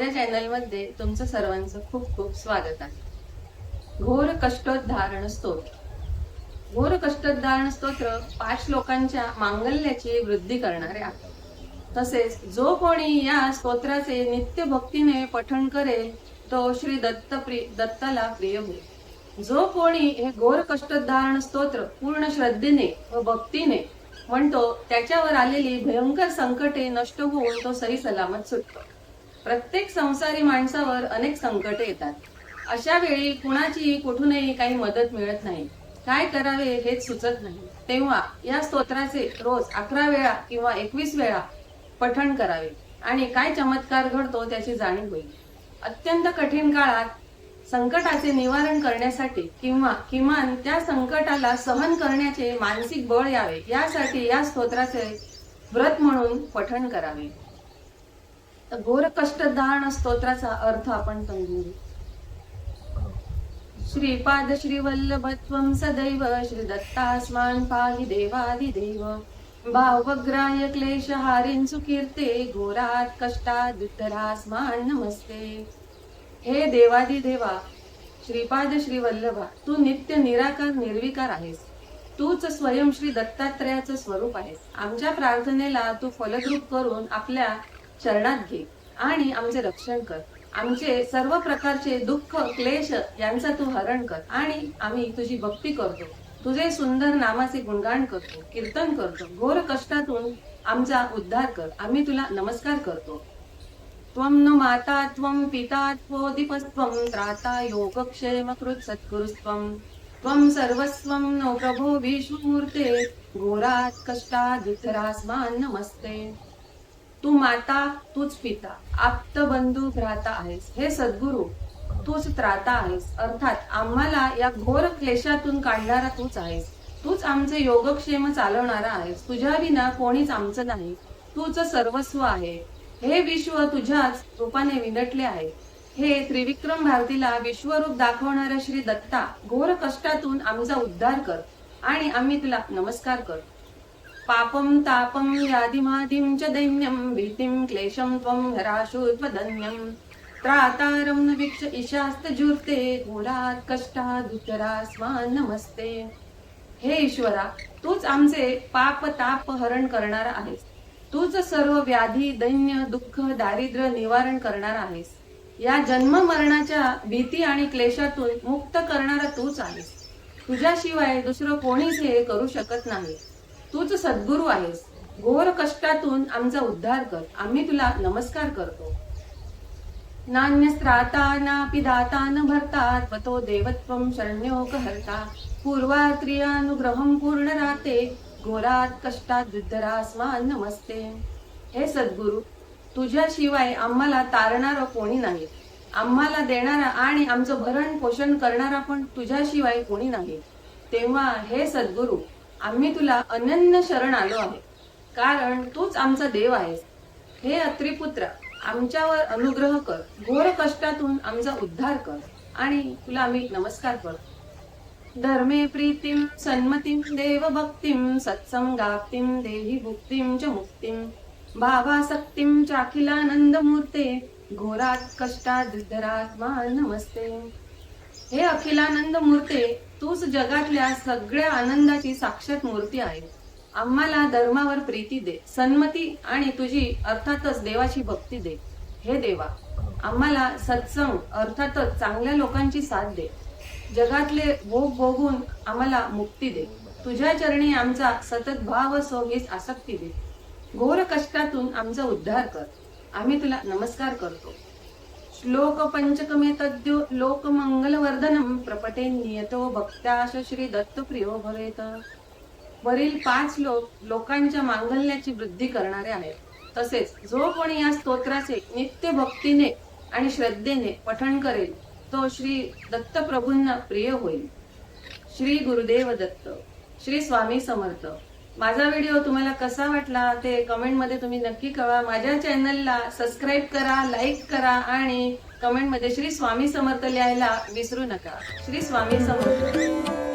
माझ्या चॅनलमध्ये तुमचं सर्वांचं खूप खूप स्वागत आहे. घोर कष्टोद्धारण स्तोत्र. घोर कष्टोद्धारण स्तोत्र पाच लोकांच्या मांगल्याची वृद्धी करणारे आहे. तसेच जो कोणी या स्तोत्राचे नित्य भक्तीने पठण करेल तो श्री दत्त प्रिय दत्ताला प्रिय होईल. जो कोणी हे घोर कष्टोद्धारण स्तोत्र पूर्ण श्रद्धेने व भक्तीने म्हणतो त्याच्यावर आलेली भयंकर संकटे नष्ट होऊन तो सही सलामत सुटतो. प्रत्येक संसारी माणसावर अनेक संकटे येतात. अशा वेळी कुणाचीही कुठूनही काही मदत मिळत नाही. काय करावे हेच सुचत नाही. तेव्हा या स्तोत्राचे रोज अकरा वेळा किंवा एकवीस वेळा पठण करावे आणि काय चमत्कार घडतो त्याची जाणीव होईल. अत्यंत कठीण काळात संकटाचे निवारण करण्यासाठी किंवा किमान त्या संकटाला सहन करण्याचे मानसिक बळ यावे यासाठी या स्तोत्राचे व्रत म्हणून पठण करावे. तर घोर कष्टदान स्तोत्राचा अर्थ आपण समजून श्रीपाद श्री वल्लभत्वं सदैव श्री दत्तास्मान पाहि देवादिदेव। भावग्राह्य क्लेशहारिन् सुकीर्ते घोरात कष्टात् दुत्तरास्मान् नमस्ते। हे देवादिदेवा श्रीपाद श्री वल्लभा तू नित्य निराकार निर्विकार आहेस. तूच स्वयं श्री दत्तात्रयाचं स्वरूप आहेस. आमच्या प्रार्थनेला तू फलद्रूप करून आपल्या चरणात घे. आणि आमचे रक्षण कर. आमचे सर्व प्रकारचे दुःख क्लेश यांचा तू हरण कर. आणि आम्ही तुझी भक्ती करतो. तुझे सुंदर नामाचे गुणगान करतो. कीर्तन करतो. घोर कष्टातून आमचा उद्धार कर. आम्ही तुला नमस्कार करतो. त्वं नु माता त्वं पिता त्वोदिपस्त्वं त्राता योगक्षेमकृत् सत्कुरुस्त्वं त्वं सर्वस्वं नो प्रभो विष्णुमूर्ते. घोरात् कष्टात् दुःखरास्मान् नमस्ते. तू माता तूच पिता. आप्त बंधू भ्राता आहेस. हे सद्गुरु तूच त्राता आहेस. अर्थात आम्हाला या घोर क्लेशातून काढणारा तूच आहेस. तूच आमचे योगक्षेम चालवणारा आहेस. तुझ्या विना कोणीच आमचं नाही. तूच सर्वस्व आहे. हे विश्व तुझ्याच रूपाने विनटले आहे. हे त्रिविक्रम भारतीला विश्वरूप दाखवणाऱ्या श्री दत्ता घोर कष्टातून आमचा उद्धार कर आणि आम्ही तुला नमस्कार कर पापं तापं यादिमादिं च दैन्यं भीतिं क्लेशं त्वं हराशुत्वदन्यं त्रातारं न वीक्ष इशास्तजूर्ते घोरात् कष्टात् दुतरास्मान् नमस्ते हे ईश्वरा तूच आमचे पाप ताप हरण करणार आहेस. तूच सर्व व्याधी दैन्य दुःख दारिद्र्य निवारण करणार आहेस. या जन्म मरणाच्या भीती आणि क्लेशातून मुक्त करणारा तूच आहेस. तुझ्याशिवाय दुसरं कोणीच हे करू शकत नाही. तूच सद्गुरू आहेस. घोर कष्टातून आमचा उद्धार कर. आम्ही तुला नमस्कार करतो. नान्यस्त्राता नापि दाता न भरता त्वतो देवत्वं शरण्योकहर्ता पूर्ण पूर्णराते घोरात कष्टात युद्धरास्मा नमस्ते. हे सद्गुरू तुझ्याशिवाय आम्हाला तारणारं कोणी नाही. आम्हाला देणारा आणि आमचं भरण पोषण करणारा पण तुझ्याशिवाय कोणी नाही. तेव्हा हे सद्गुरू आम्ही तुला अनन्य शरण आलो आहे. कारण तूच आमचा देव आहेस. हे अत्रिपुत्र आमच्यावर अनुग्रह कर. घोर कष्टातून आमचा उद्धार कर. आणि तुला आम्ही नमस्कार करतो. धर्मे प्रीतीम सन्मतीम देव भक्तीम सत्संगाप्तीम देही भुक्तीम च मुक्तीम भावासक्तीम चाखिलानंद मूर्ते घोरात कष्टात दुद्धरात्मा नमस्ते. हे अखिलानंद मूर्ते तूच जगातल्या सगळ्या आनंदाची साक्षात मूर्ती आहे. आम्हाला धर्मावर प्रीती दे सन्मती आणि तुझी अर्थातच देवाची भक्ती दे. हे देवा आम्हाला सत्संग अर्थातच चांगल्या लोकांची साथ दे. जगातले भोग भोगून आम्हाला मुक्ती दे. तुझ्या चरणी आमचा सतत भाव असो हीच आसक्ती दे. घोर कष्टातून आमचा उद्धार कर. आम्ही तुला नमस्कार करतो. श्लोकपञ्चकमे तद्यो लोकमंगलवर्धनम प्रपटे नियतो भक्त्याश श्री दत्तप्रियो भवेत. वरील पाच लोक लोकांच्या मांगल्याची वृद्धी करणारे आहेत. तसेच जो कोणी या स्तोत्राचे नित्य भक्तीने आणि श्रद्धेने पठण करेल तो श्री दत्तप्रभूंना प्रिय होईल. श्री गुरुदेव दत्त श्री स्वामी समर्थ. माझा व्हिडिओ तुम्हाला कसा वाटला ते कमेंटमध्ये तुम्ही नक्की कळवा. माझ्या चॅनलला सबस्क्राईब करा लाईक करा आणि कमेंटमध्ये श्री स्वामी समर्थ लिहायला विसरू नका. श्री स्वामी समर्थ.